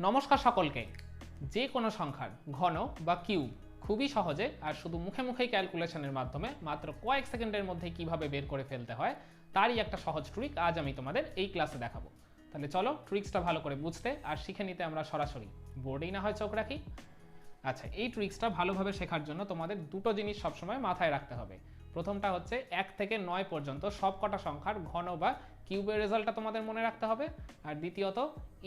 নমস্কার সকলকে। যে কোনো সংখ্যার ঘন বা কিউ খুবই সহজে আর শুধু মুখে মুখেই ক্যালকুলেশনের মাধ্যমে মাত্র কয়েক সেকেন্ডের মধ্যে কীভাবে বের করে ফেলতে হয়, তারই একটা সহজ ট্রিক আজ আমি তোমাদের এই ক্লাসে দেখাবো। তাহলে চলো ট্রিক্সটা ভালো করে বুঝতে আর শিখে নিতে আমরা সরাসরি। বোর্ডেই না হয় চোখ রাখি? আচ্ছা এই ট্রিক্সটা ভালোভাবে শেখার জন্য তোমাদের দুটো জিনিস সবসময় মাথায় রাখতে হবে। প্রথমটা হচ্ছে এক থেকে নয় পর্যন্ত সব কটা সংখ্যার ঘন বা কিউবের রেজাল্টটা তোমাদের মনে রাখতে হবে। আর দ্বিতীয়ত,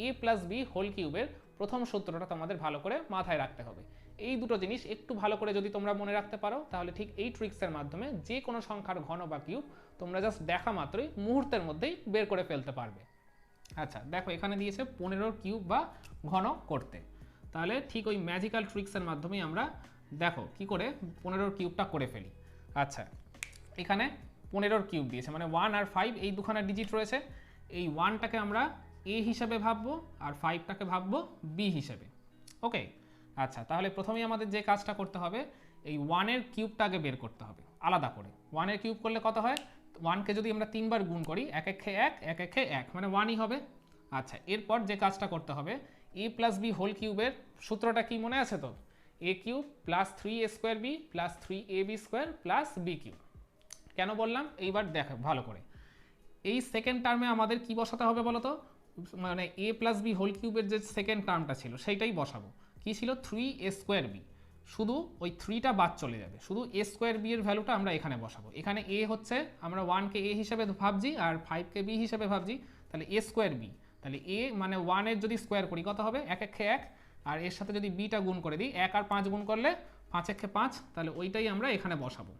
এ প্লাস বি হোল কিউবের প্রথম সূত্রটা তোমাদের ভালো করে মাথায় রাখতে হবে। এই দুটো জিনিস একটু ভালো করে যদি তোমরা মনে রাখতে পারো, তাহলে ঠিক এই ট্রিক্সের মাধ্যমে যে কোনো সংখ্যার ঘন বা কিউব তোমরা জাস্ট দেখা মাত্রই মুহূর্তের মধ্যেই বের করে ফেলতে পারবে। আচ্ছা দেখো এখানে দিয়েছে পনেরোর কিউব বা ঘন করতে। তাহলে ঠিক ওই ম্যাজিক্যাল ট্রিক্সের মাধ্যমেই আমরা দেখো কি করে পনেরোর কিউবটা করে ফেলি। আচ্ছা এখানে পনেরোর কিউব দিয়েছে মানে ওয়ান আর ফাইভ এই দুখানা ডিজিট রয়েছে। এই ওয়ানটাকে আমরা এ হিসাবে ভাববো আর ফাইভটাকে ভাববো বি হিসেবে। ওকে আচ্ছা তাহলে প্রথমেই আমাদের যে কাজটা করতে হবে, এই ওয়ানের কিউবটা আগে বের করতে হবে, আলাদা করে। ওয়ানের কিউব করলে কত হয়? ওয়ানকে যদি আমরা তিনবার গুণ করি, এক একে এক এক একে এক মানে ওয়ানই হবে। আচ্ছা এরপর যে কাজটা করতে হবে এ প্লাস বি হোল কিউবের সূত্রটা কি মনে আছে তো a cube plus three a square b plus three a b square plus b cube কেন বললাম? এইবার দেখো, ভালো করে। এই সেকেন্ড টার্মে আমাদের কি বসাতে হবে বলো তো মানে এ প্লাস বি হোল কিউবের যে সেকেন্ড টার্মটা ছিল, সেইটাই বসাবো। কি ছিল? থ্রি এ স্কোয়ার বি শুধু ওই থ্রিটা বাদ চলে যাবে। শুধু এ স্কোয়ার বি এর ভ্যালুটা আমরা এখানে বসাবো। এখানে এ হচ্ছে, আমরা ওয়ানকে এ হিসেবে ভাবছি আর ফাইভকে বি হিসেবে ভাবছি, তাহলে এ স্কোয়ার বি তাহলে এ মানে ওয়ানের যদি স্কোয়ার করি, কত হবে? এক একে এক। আর এর সাথে যদি বিটা গুণ করে দিই, এক আর পাঁচ গুণ করলে পাঁচ একে পাঁচ, তাহলে ওইটাই আমরা এখানে বসাবো।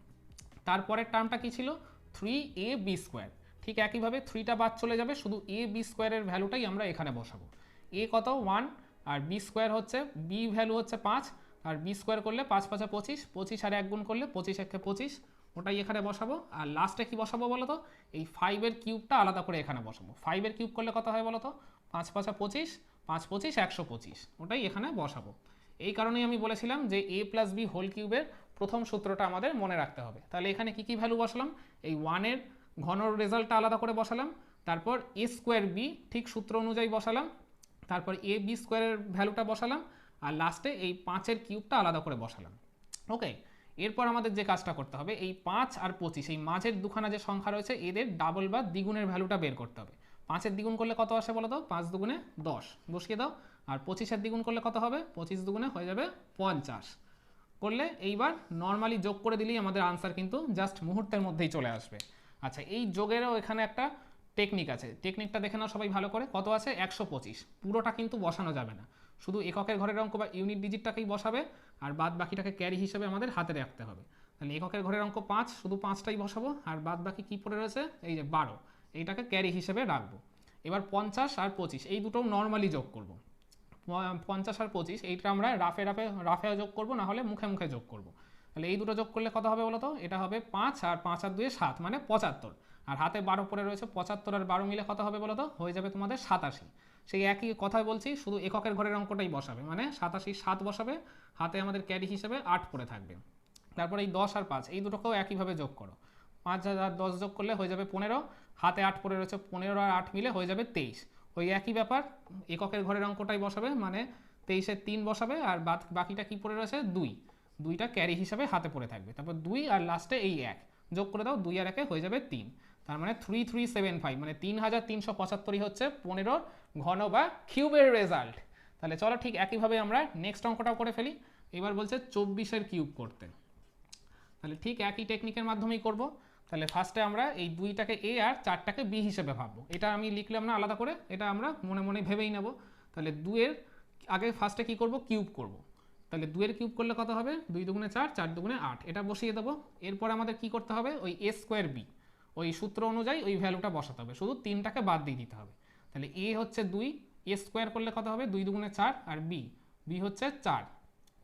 তারপরের টার্মটা কি ছিল? থ্রি এ বি স্কোয়ার ঠিক একইভাবে থ্রিটা বাদ চলে যাবে, শুধু এ বি স্কোয়ারের ভ্যালুটাই আমরা এখানে বসাবো। এ কত? ওয়ান আর বি স্কোয়ার হচ্ছে বি ভ্যালু হচ্ছে পাঁচ। আর বি স্কোয়ার করলে পাঁচ পাঁচা পঁচিশ পঁচিশ আর এক গুণ করলে পঁচিশ একে পঁচিশ। ওটাই এখানে বসাবো। আর লাস্টে কি বসাবো বলো তো এই ফাইভের কিউবটা আলাদা করে এখানে বসাবো। ফাইভের কিউব করলে কত হয় বলো তো পাঁচ পাঁচা পঁচিশ। পাঁচ পঁচিশ, একশো পঁচিশ। ওটাই এখানে বসাবো। এই কারণেই আমি বলেছিলাম যে এ প্লাস বি হোল কিউবের প্রথম সূত্রটা আমাদের মনে রাখতে হবে। তাহলে এখানে কি কি ভ্যালু বসালাম? এই ওয়ানের ঘনর রেজাল্টটা আলাদা করে বসালাম। তারপর এ স্কোয়ার বি ঠিক সূত্র অনুযায়ী বসালাম। তারপর এ বি স্কোয়ারের ভ্যালুটা বসালাম। আর লাস্টে এই পাঁচের কিউবটা আলাদা করে বসালাম। ওকে এরপর আমাদের যে কাজটা করতে হবে, এই পাঁচ আর পঁচিশ, এই মাঝের দুখানা যে সংখ্যা রয়েছে, এদের ডাবল বা দ্বিগুণের ভ্যালুটা বের করতে হবে। পাঁচের দ্বিগুণ করলে কত আসে বলো তো? পাঁচ দুগুণে দশ। বসিয়ে দাও। আর পঁচিশের দ্বিগুণ করলে কত হবে? পঁচিশ দুগুণে হয়ে যাবে পঞ্চাশ। করলে এইবার নর্মালি যোগ করে দিলেই আমাদের আনসার কিন্তু জাস্ট মুহূর্তের মধ্যেই চলে আসবে। আচ্ছা এই যোগেরও এখানে একটা টেকনিক আছে। টেকনিকটা দেখে নাও সবাই ভালো করে। কত আছে? একশো পঁচিশ। পুরোটা কিন্তু বসানো যাবে না। শুধু এককের ঘরের অঙ্ক বা ইউনিট ডিজিটটাকেই বসাবে আর বাদ বাকিটাকে ক্যারি হিসেবে আমাদের হাতে রাখতে হবে। তাহলে এককের ঘরের অঙ্ক পাঁচ, শুধু পাঁচটাই বসাবো। আর বাদ বাকি কী পড়ে রয়েছে? এই যে বারো। এইটাকে ক্যারি হিসেবে রাখব। এবার পঞ্চাশ আর পঁচিশ, এই দুটো নর্মালি যোগ করব। পঞ্চাশ আর পঁচিশ, এইটা আমরা রাফে রাফে রাফে যোগ করব না হলে মুখে মুখে যোগ করব। তাহলে এই দুটো যোগ করলে কত হবে বলো তো এটা হবে পাঁচ আর পাঁচ আর দুয়ে সাত মানে পঁচাত্তর। আর হাতে বারো পরে রয়েছে পঁচাত্তর আর বারো মিলে কত হবে বলো তো হয়ে যাবে তোমাদের সাতাশি। সেই একই কথাই বলছি, শুধু এককের ঘরের অঙ্কটাই বসাবে মানে সাতাশি সাত বসাবে, হাতে আমাদের ক্যারি হিসেবে আট পড়ে থাকবে। তারপর এই দশ আর পাঁচ, এই দুটোকেও একইভাবে যোগ করো। পাঁচ হাজার দশ যোগ করলে হয়ে যাবে পনেরো হাতে আট পড়ে রয়েছে, পনেরো আর আট মিলে হয়ে যাবে তেইশ। ওই একই ব্যাপার, এককের ঘরের অঙ্কটাই বসাবে মানে তেইশের তিন বসাবে, আর বাকিটা কি পড়ে রয়েছে? দুই। দুইটা ক্যারি হিসাবে হাতে পড়ে থাকবে। তারপর দুই আর লাস্টে এই এক। যোগ করে দাও, দুই আর একে হয়ে যাবে তিন। তার মানে থ্রি থ্রি সেভেন ফাইভ মানে তিন হাজার তিনশো পঁচাত্তরই হচ্ছে পনেরোর ঘন বা কিউবের রেজাল্ট তাহলে চলো ঠিক একইভাবে আমরা নেক্সট অঙ্কটাও করে ফেলি। এবার বলছে চব্বিশের কিউব করতে। তাহলে ঠিক একই টেকনিকের মাধ্যমেই করব। তাহলে ফার্স্টে আমরা এই দুইটাকে এ আর চারটাকে বি হিসেবে ভাববো। এটা আমি লিখলাম না আলাদা করে, এটা আমরা মনে মনে ভেবেই নেব। তাহলে দুয়ের আগে ফার্স্টে কি করব? কিউব করব। তাহলে দুয়ের কিউব করলে কত হবে? দুই দুগুণে চার চার দুগুণে আট। এটা বসিয়ে দেবো। এরপর আমাদের কি করতে হবে? ওই এ স্কোয়ার বি ওই সূত্র অনুযায়ী ওই ভ্যালুটা বসাতে হবে। শুধু তিনটাকে বাদ দিয়ে দিতে হবে। তাহলে এ হচ্ছে দুই এ স্কোয়ার করলে কত হবে? দুই দুগুণে চার আর বি বি হচ্ছে চার।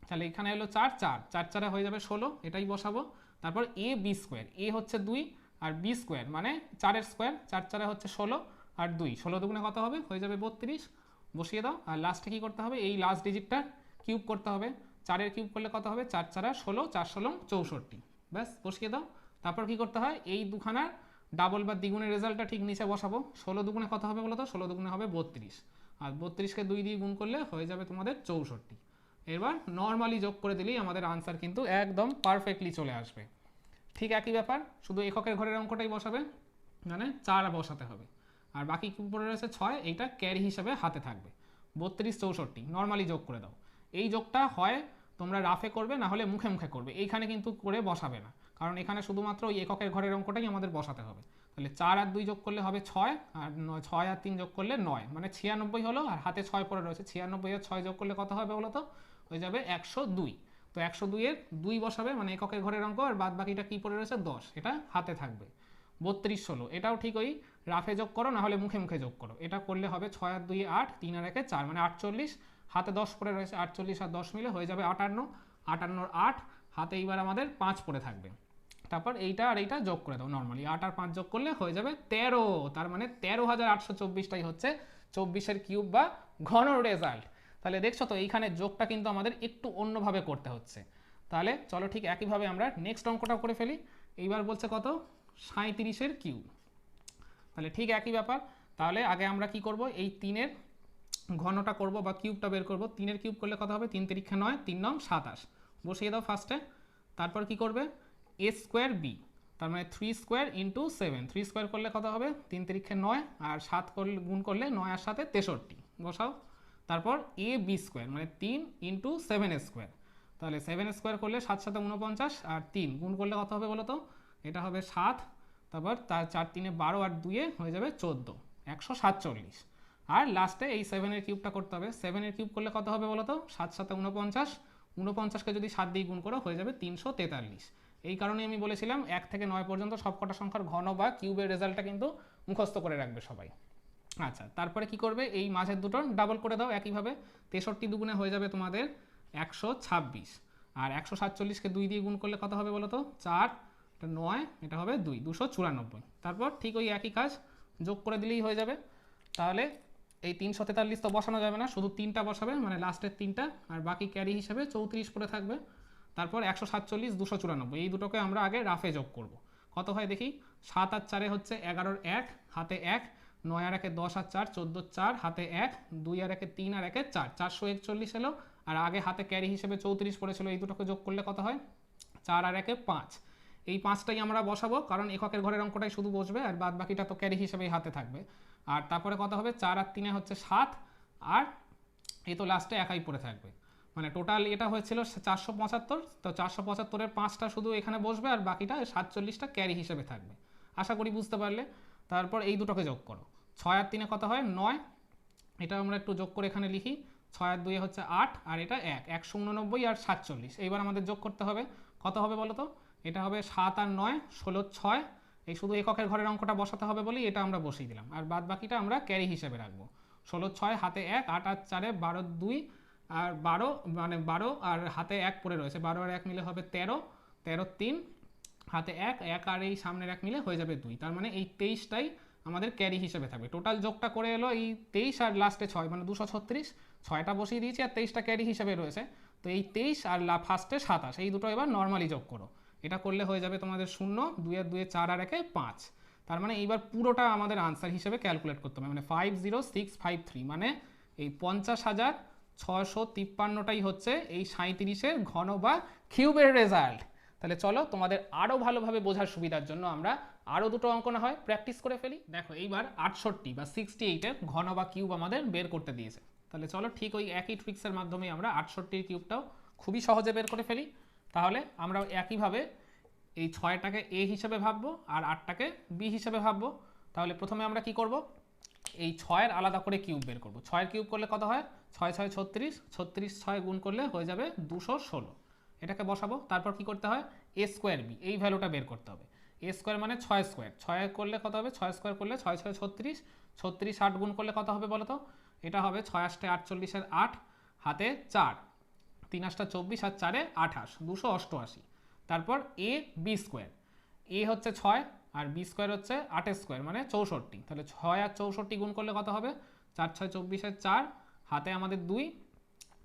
তাহলে এখানে হলো চার চার। চার চারে হয়ে যাবে ষোলো, এটাই বসাবো। তারপর এ বি স্কোয়ার এ হচ্ছে দুই আর বি স্কোয়ার মানে চারের স্কোয়ার চার চারে হচ্ছে ষোলো আর দুই। ষোলো দুগুণে কত হবে? হয়ে যাবে বত্রিশ। বসিয়ে দাও। আর লাস্টে কী করতে হবে? এই লাস্ট ডিজিটটা কিউব করতে হবে। চারের কিউব করলে কত হবে? চার চারা ষোলো, চার ষোলো, চৌষট্টি। ব্যাস, বসিয়ে দাও। তারপর কি করতে হয়? এই দুখানার ডাবল বা দ্বিগুণের রেজাল্টটা ঠিক নিচে বসাবো। ষোলো দুগুণে কত হবে বলো তো? ষোলো দুগুণে হবে বত্রিশ। আর বত্রিশকে দুই দিয়ে গুণ করলে হয়ে যাবে তোমাদের চৌষট্টি। এবার নর্মালি যোগ করে দিলেই আমাদের আনসার কিন্তু একদম পারফেক্টলি চলে আসবে। ঠিক একই ব্যাপার, শুধু এককের ঘরের অঙ্কটাই বসাবে মানে চার বসাতে হবে। আর বাকি পড়ে রয়েছে? ছয়, এইটা ক্যারি হিসাবে হাতে থাকবে। বত্রিশ, চৌষট্টি নর্মালি যোগ করে দাও। এই যোগটা হয়, তোমরা রাফে করবে, না হলে মুখে মুখে করবে। এইখানে কিন্তু করে বসাবে না। কারণ এখানে শুধুমাত্র ওই এককের ঘরের অঙ্কটাই আমাদের বসাতে হবে। তাহলে চার আর দুই যোগ করলে হবে ছয়, আর ছয় আর তিন যোগ করলে নয়। মানে ছিয়ানব্বই হলো, আর হাতে ছয় পরে রয়েছে। ছিয়ানব্বই আর ছয় যোগ করলে কত হবে বলো তো? হয়ে যাবে একশো দুই। তো একশো দুইয়ের দুই বসাবে মানে এককের ঘরের অঙ্ক, আর বাদ বাকিটা কী পড়ে রয়েছে? দশ। এটা হাতে থাকবে। বত্রিশ ষোলো। এটাও ঠিক ওই রাফে যোগ করো, না হলে মুখে মুখে যোগ করো। এটা করলে হবে ছয় আর দুই আট, তিন আর একে চার মানে আটচল্লিশ। হাতে দশ পড়ে রয়েছে, আটচল্লিশ আর দশ মিলে হয়ে যাবে আটান্ন। আটান্নর আট, হাতে এইবার আমাদের পাঁচ পড়ে থাকবে। তারপর এইটা আর এইটা যোগ করে দাও নর্মালি আট আর পাঁচ যোগ করলে হয়ে যাবে তেরো। তার মানে তেরো হাজার আটশো চব্বিশটাই হচ্ছে চব্বিশের কিউব বা ঘন রেজাল্ট তাহলে দেখছ তো, এইখানে যোগটা কিন্তু আমাদের একটু অন্যভাবে করতে হচ্ছে। তাহলে চলো ঠিক একইভাবে আমরা নেক্সট অঙ্কটা করে ফেলি। এইবার বলছে কত? সাঁত্রিশের কিউব। তাহলে ঠিক একই ব্যাপার। তাহলে আগে আমরা কি করব? এই তিনের ঘনটা করব বা কিউবটা বের করব। তিনের কিউব করলে কত হবে? তিন তিরিক্ষা নয়, তিন নং সাতাশ। বসিয়ে দাও ফার্স্টে তারপর কি করবে? এ স্কোয়ার বি তার মানে three square into seven three square করলে কত হবে? তিন তিরিক্ষে নয়, আর সাত করলে, গুণ করলে নয় আর সাথে তেষট্টি। বসাও। তারপর এ বি স্কোয়ার মানে তিন ইন্টু সেভেন স্কোয়ার। তাহলে সেভেন স্কোয়ার করলে সাত সাথে উনপঞ্চাশ আর তিন, গুণ করলে কত হবে বলো তো এটা হবে সাত, তারপর তার চার তিনে বারো আর দুয়ে হয়ে যাবে চোদ্দ, একশো সাতচল্লিশ। আর লাস্টে এই সেভেনের কিউবটা করতে হবে সেভেনের কিউব করলে কত হবে বলো তো সাত সাথে উনপঞ্চাশ উনপঞ্চাশকে যদি সাত দিয়ে গুণ করো হয়ে যাবে তিনশো তেতাল্লিশ। এই কারণে আমি বলেছিলাম এক থেকে নয় পর্যন্ত সবকটা সংখ্যার ঘন বা কিউবের রেজাল্টটা কিন্তু মুখস্থ করে রাখবে সবাই। আচ্ছা তারপরে কি করবে? এই মাঝের দুটো ডাবল করে দাও একইভাবে। তেষট্টি দুগুণে হয়ে যাবে তোমাদের একশো ছাব্বিশ। আর একশো সাতচল্লিশকে দুই দিয়ে গুণ করলে কত হবে বলো তো? চার, এটা নয়, এটা হবে দুই, দুশো চুরানব্বই। তারপর ঠিক ওই একই কাজ যোগ করে দিলেই হয়ে যাবে। তাহলে এই তিনশো তেতাল্লিশ তো বসানো যাবে না, শুধু তিনটা বসাবে মানে লাস্টের তিনটা, আর বাকি ক্যারি হিসেবে চৌত্রিশ পড়ে থাকবে। তারপর একশো সাতচল্লিশ, দুশো চুরানব্বই। এই দুটোকে আমরা আগে রাফে যোগ করব। কত হয় দেখি? সাত আর চারে হচ্ছে এগারোর এক, হাতে এক নয় আর একে দশ আর চার, চোদ্দ চার, হাতে এক, দুই আর একে তিন আর একে চার। চারশো একচল্লিশ এলো, আর আগে হাতে ক্যারি হিসেবে চৌত্রিশ পড়েছিল, এই দুটোকে যোগ করলে কত হয়? চার আর একে পাঁচ। এই পাঁচটাই আমরা বসাবো, কারণ এককের ঘরের অঙ্কটাই শুধু বসবে, আর বাদ বাকিটা তো ক্যারি হিসেবেই হাতে থাকবে। আর তারপরে কত হবে? চার আর তিনে হচ্ছে সাত, আর এই তো লাস্টে একাই পড়ে থাকবে। মানে টোটাল এটা হয়েছিল চারশো পঁচাত্তর, তো চারশো পঁচাত্তরের পাঁচটা শুধু এখানে বসবে, আর বাকিটা সাতচল্লিশটা ক্যারি হিসেবে থাকবে। আশা করি বুঝতে পারলে। তারপর এই দুটোকে যোগ করো। ছয় আর তিনে কত হয়? নয়। এটা আমরা একটু যোগ করে এখানে লিখি। ছয় আর দুয়ে হচ্ছে আট, আর এটা এক। একশো উননব্বই আর সাতচল্লিশ। এইবার আমাদের যোগ করতে হবে। কত হবে বলো তো? এটা হবে সাত আর নয়, ষোলো, ছয়। এই শুধু এককের ঘরের অঙ্কটা বসাতে হবে বলেই এটা আমরা বসিয়ে দিলাম। আর বাদ বাকিটা আমরা ক্যারি হিসেবে রাখব। ষোলো, ছয়, হাতে এক, আট আর চারে বারো, দুই আর বারো মানে বারো আর হাতে এক পড়ে রয়েছে। বারো আর এক মিলে হবে তেরো। তেরো, তিন। হাতে এক এক আর এই সামনের এক মিলে হয়ে যাবে দুই। তার মানে এই তেইশটাই আমাদের ক্যারি হিসেবে থাকবে। টোটাল যোগটা করে এলো এই তেইশ আর লাস্টে ছয় মানে দুশো ছত্রিশ। ছয়টা বসিয়ে দিয়েছি আর তেইশটা ক্যারি হিসেবে রয়েছে। তো এই তেইশ আর ফার্স্টে সাতাশ, এই দুটো এবার নর্মালি যোগ করো। এটা করলে হয়ে যাবে তোমাদের শূন্য, দুই আর দুয়ে চার আর একে পাঁচ। তার মানে এইবার পুরোটা আমাদের আনসার হিসেবে ক্যালকুলেট করতে হবে। মানে five zero six five three মানে এই পঞ্চাশ হাজার ছশো তিপ্পান্নটাই হচ্ছে এই সাঁত্রিশের ঘন বা কিউবের রেজাল্ট তাহলে চলো তোমাদের আরও ভালোভাবে বোঝার সুবিধার জন্য আমরা আরও দুটো অঙ্ক না হয় প্র্যাকটিস করে ফেলি। দেখো এইবার আটষট্টি বা সিক্সটি এইটের ঘন বা কিউব আমাদের বের করতে দিয়েছে। তাহলে চলো ঠিক ওই একই ট্রিক্সের মাধ্যমে আমরা আটষট্টির কিউবটাও খুবই সহজে বের করে ফেলি। তাহলে আমরা একইভাবে এই ছয়টাকে এ হিসেবে ভাববো আর আটটাকে বি হিসেবে ভাববো। তাহলে প্রথমে আমরা কি করব? এই ছয়ের আলাদা করে কিউব বের করব। ছয়ের কিউব করলে কত হয়? ছয় ছয়, ছত্রিশ ছত্রিশ, ছয় গুণ করলে হয়ে যাবে দুশো ষোলো। এটাকে বসাবো, তারপর কি করতে হয়? এ স্কোয়ার বি এই ভ্যালুটা বের করতে হবে। এ স্কোয়ার মানে ছয় স্কোয়ার ছয় করলে কত হবে? ছয় স্কোয়ার করলে ছয় ছয়, ছত্রিশ। ছত্রিশ, আট গুণ করলে কত হবে বলো তো এটা হবে ছয় আষ্টে আটচল্লিশের আট, হাতে চার। তিন আটটা চব্বিশ আর চারে আঠাশ, দুশো অষ্টআশি। তারপর এ বি স্কোয়ার এ হচ্ছে ছয় আর বি স্কোয়ার হচ্ছে আটের স্কোয়ার মানে চৌষট্টি। তাহলে ছয় আর চৌষট্টি গুণ করলে কত হবে? চার, ছয়, চব্বিশের চার, হাতে আমাদের দুই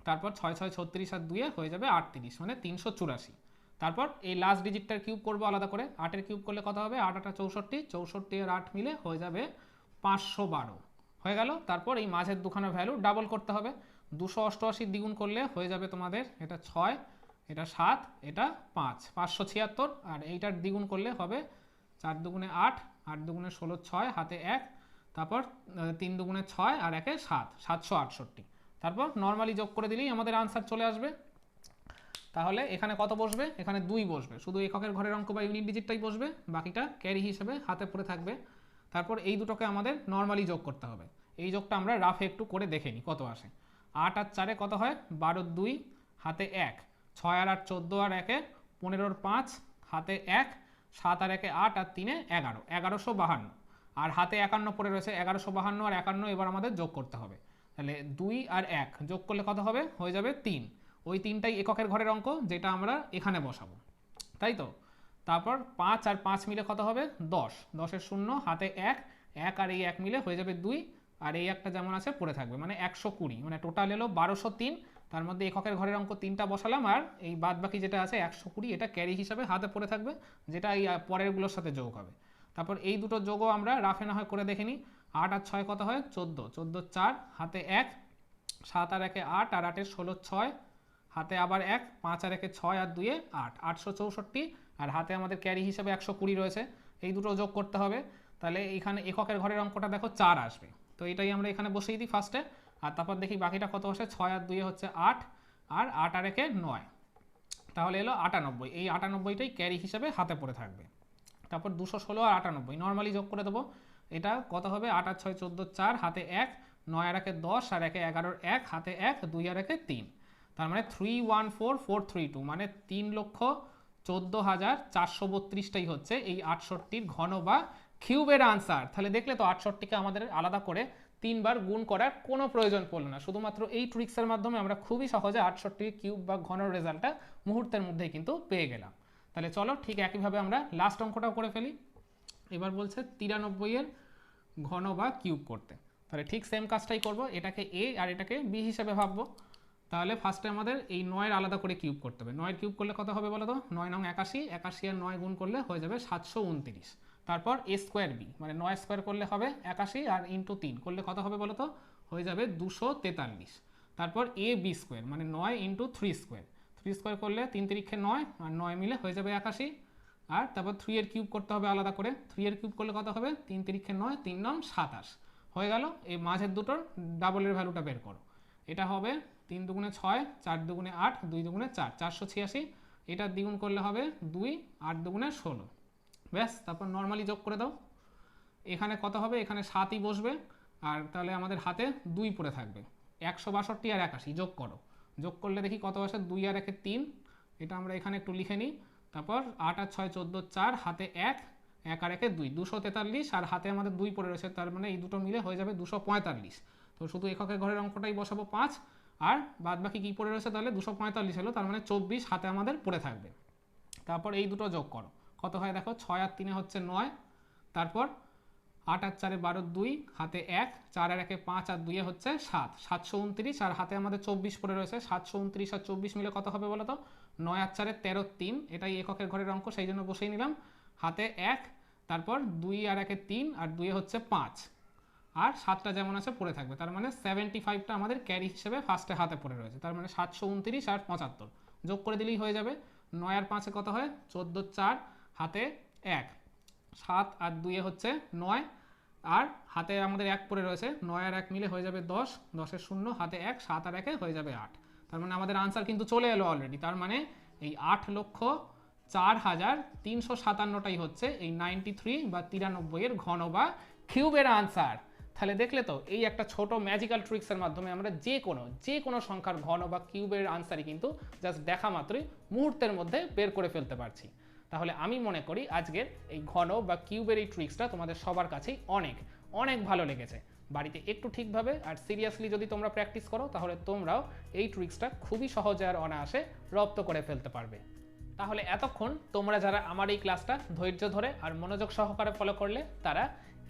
তারপর ছয় ছয় ছত্রিশ আর দুয়ে হয়ে যাবে আটত্রিশ মানে তিনশো চুরাশি। তারপর এই লাস্ট ডিজিটটার কিউব করব আলাদা করে। আটের কিউব করলে কত হবে? আট, আটা চৌষট্টি। চৌষট্টি আর আট মিলে হয়ে যাবে পাঁচশো বারো। হয়ে গেল। তারপর এই মাঝের দুখানা ভ্যালু ডাবল করতে হবে। দুশো অষ্টআশি দ্বিগুণ করলে হয়ে যাবে তোমাদের এটা ছয়, এটা সাত, এটা পাঁচ, পাঁচশো ছিয়াত্তর। আর এইটার দ্বিগুণ করলে হবে চার দুগুণে আট আট দুগুণে ষোলো ছয়, হাতে এক। তারপর তিন দুগুণে ছয় আর একে সাত, সাতশো আটষট্টি। তারপর নর্মালি যোগ করে দিলেই আমাদের আনসার চলে আসবে। তাহলে এখানে কত বসবে? এখানে দুই বসবে। শুধু এককের ঘরের অঙ্ক বা ইউনিট ডিজিটটাই বসবে, বাকিটা ক্যারি হিসেবে হাতে পড়ে থাকবে। তারপর এই দুটোকে আমাদের নর্মালি যোগ করতে হবে। এই যোগটা আমরা রাফে একটু করে দেখে নিই কত আসে। আট আর চারে কত হয়? বারো দুই, হাতে এক। ছয় আর আট, চোদ্দ আর একে পনেরোর পাঁচ, হাতে এক। সাত আর একে আট আর তিনে এগারো। এগারোশো বাহান্ন। আর হাতে একান্ন পড়ে রয়েছে এগারোশো বাহান্ন আর একান্ন এবার আমাদের যোগ করতে হবে। তাহলে দুই আর এক যোগ করলে কত হবে? হয়ে যাবে তিন। ওই তিনটাই এককের ঘরের অঙ্ক, যেটা আমরা এখানে বসাবো। তাই তো? তারপর পাঁচ আর পাঁচ মিলে কত হবে? দশ। দশের শূন্য, হাতে এক। এক আর এই এক মিলে হয়ে যাবে দুই। আর এই একটা যেমন আছে, পড়ে থাকবে। মানে একশো কুড়ি। মানে টোটাল এলো বারোশো তিন। তার মধ্যে এককের ঘরের অঙ্ক তিনটা বসালাম। আর এই বাদ বাকি যেটা আছে, একশো কুড়ি, এটা ক্যারি হিসাবে হাতে পড়ে থাকবে। যেটা এই পরেরগুলোর সাথে যোগ হবে। তারপর এই দুটো যোগও আমরা রাফে না হয় করে দেখে নিই। আট আর ছয় কত হয়? চোদ্দ। চোদ্দ চার, হাতে এক, সাত আর একে আট, আর আটের ষোলো ছয়, হাতে আবার এক, পাঁচ আর একে ছয় আর দুয়ে আট। আটশো চৌষট্টি, আর হাতে আমাদের ক্যারি হিসাবে একশো কুড়ি রয়েছে। এই দুটো যোগ করতে হবে। তাহলে এখানে এককের ঘরের অঙ্কটা দেখো, চার আসবে। তো এটাই আমরা এখানে বসিয়ে দিই ফার্স্টে আর তারপর দেখি বাকিটা কত আসে? ছয় আর দুয়ে হচ্ছে আট, আর আট আর একে নয়। তাহলে এলো আটানব্বই। এই আটানব্বইটাই ক্যারি হিসাবে হাতে পড়ে থাকবে। তারপর দুশো ষোলো আর আটানব্বই। নর্মালি যোগ করে দেবো। এটা কত হবে? আট আর ছয় চোদ্দ চার, হাতে এক, নয় আর একে দশ, আর একে এগারোর এক, হাতে এক, দুই আর একে তিন। তার মানে three one four four three two মানে তিন লক্ষ চোদ্দ হাজার চারশো বত্রিশটাই হচ্ছে এই আটষট্টির ঘন বা কিউবের আনসার তাহলে দেখলে তো আটষট্টিকে আমাদের আলাদা করে তিনবার গুণ করার কোনো প্রয়োজন পড়ল না। শুধুমাত্র এই ট্রিক্সের মাধ্যমে আমরা খুবই সহজে আটষট্টি কিউব বা ঘনর রেজাল্টটা মুহূর্তের মধ্যেই কিন্তু পেয়ে গেলাম। তাহলে চলো ঠিক একইভাবে আমরা লাস্ট অঙ্কটাও করে ফেলি। এবার বলছে তিরানব্বইয়ের ঘন বা কিউব করতে। তাহলে ঠিক সেম কাজটাই করব, এটাকে এ আর এটাকে বি হিসাবে ভাববো। তাহলে ফার্স্টে আমাদের এই নয়ের আলাদা করে কিউব করতে হবে। নয়ের কিউব করলে কত হবে বলো তো নয় নং একাশি একাশি আর নয় গুণ করলে হয়ে যাবে সাতশো উনত্রিশ। তারপর এ স্কোয়ার বি মানে নয় স্কোয়ার করলে হবে একাশি আর ইন্টু তিন, করলে কত হবে বলো তো হয়ে যাবে দুশো তেতাল্লিশ। তারপর এ বি স্কোয়ার মানে নয় into three square three square করলে তিন তিরিক্ষে নয়, আর নয় মিলে হয়ে যাবে একাশি। আর তারপর থ্রি এর কিউব করতে হবে আলাদা করে। থ্রি এর কিউব করলে কত হবে? তিন তিরিক্ষে নয়, তিন নং সাতাশ। হয়ে গেল, এই মাঝের দুটোর ডাবলের ভ্যালুটা বের করো। এটা হবে তিন দুগুণে ছয়, চার দুগুণে আট, দুই দুগুণে চার, চারশো ছিয়াশি। এটা দ্বিগুণ করলে হবে দুই, আট দুগুণে ষোলো। ব্যাস, তারপর নর্মালি যোগ করে দাও। এখানে কত হবে? এখানে সাতই বসবে। আর তাহলে আমাদের হাতে দুই পড়ে থাকবে। একশো বাষট্টি আর একাশি, যোগ করো। যোগ করলে দেখি কত আসে? দুই আর একে তিন। এটা আমরা এখানে একটু লিখে নিই। তারপর আট আর ছয় চোদ্দ চার, হাতে এক এক আর একে দুই, দুশো তেতাল্লিশ, আর হাতে আমাদের দুই পড়ে রয়েছে, তার মানে এই দুটো মিলে হয়ে যাবে দুশো পঁয়তাল্লিশ। তো শুধু এককের ঘরের অঙ্কটাই বসাবো পাঁচ, আর বাদ বাকি কী পড়ে রয়েছে তাহলে দুশো পঁয়তাল্লিশ এলো, তার মানে চব্বিশ হাতে আমাদের পড়ে থাকবে। তারপর এই দুটো যোগ করো, কত হয় দেখো, ছয় আর তিনে হচ্ছে নয়, তারপর আট আর চারে বারো দুই, হাতে এক, চার আর একে পাঁচ আর দুইয়ে হচ্ছে সাত। সাতশো উনত্রিশ, আর হাতে আমাদের চব্বিশ পড়ে রয়েছে। সাতশো উনত্রিশ আর চব্বিশ মিলে কত হবে বলো তো নয় আর চারে তেরো তিন, এটাই এককের ঘরের অঙ্ক, সেই জন্য বসেই নিলাম। হাতে এক, তারপর দুই আর একে তিন, আর দুইয়ে হচ্ছে পাঁচ। আর সাতটা যেমন আছে পড়ে থাকবে, তার মানে সেভেন্টি ফাইভটা আমাদের ক্যারি হিসেবে ফার্স্টে হাতে পড়ে রয়েছে, তার মানে সাতশো উনত্রিশ আর পঁচাত্তর। যোগ করে দিলেই হয়ে যাবে, নয় আর পাঁচে কত হয়? চোদ্দ চার, হাতে এক। সাত আর দুইয়ে হচ্ছে নয় আর হাতে আমাদের এক পড়ে রয়েছে নয় আর এক মিলে হয়ে যাবে দশ, দশের শূন্য, হাতে এক, সাত আর একে হয়ে যাবে আট। তার মানে আমাদের আনসার কিন্তু চলে এলো অলরেডি তার মানে এই আট লক্ষ চার হাজার তিনশো সাতান্নটাই হচ্ছে এই নাইনটি থ্রি বা তিরানব্বইয়ের ঘন বা কিউবের আনসার তাহলে দেখলে তো এই একটা ছোট ম্যাজিক্যাল ট্রিক্সের মাধ্যমে আমরা যে কোনো যে কোনো সংখ্যার ঘন বা কিউবের আনসারই কিন্তু জাস্ট দেখা মাত্রই মুহূর্তের মধ্যে বের করে ফেলতে পারছি। তাহলে আমি মনে করি আজকের এই ঘন বা কিউবের এই ট্রিক্সটা তোমাদের সবার কাছেই অনেক অনেক ভালো লেগেছে। বাড়িতে একটু ঠিকভাবে আর সিরিয়াসলি যদি তোমরা প্র্যাকটিস করো, তাহলে তোমরাও এই ট্রিক্সটা খুবই সহজে আর অনায়াসে রপ্ত করে ফেলতে পারবে। তাহলে এতক্ষণ তোমরা যারা আমার এই ক্লাসটা ধৈর্য ধরে আর মনোযোগ সহকারে ফলো করলে, তারা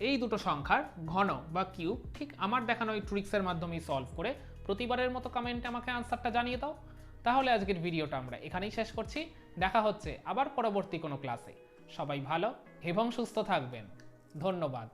এই দুটো সংখ্যার ঘন বা কিউব ঠিক আমার দেখানো এই ট্রিক্সের মাধ্যমেই সলভ করে প্রতিবারের মতো কমেন্টে আমাকে আনসারটা জানিয়ে দাও। তাহলে আজকের ভিডিওটা আমরা এখানেই শেষ করছি। দেখা হচ্ছে আবার পরবর্তী কোনো ক্লাসে। সবাই ভালো এবং সুস্থ থাকবেন। ধন্যবাদ।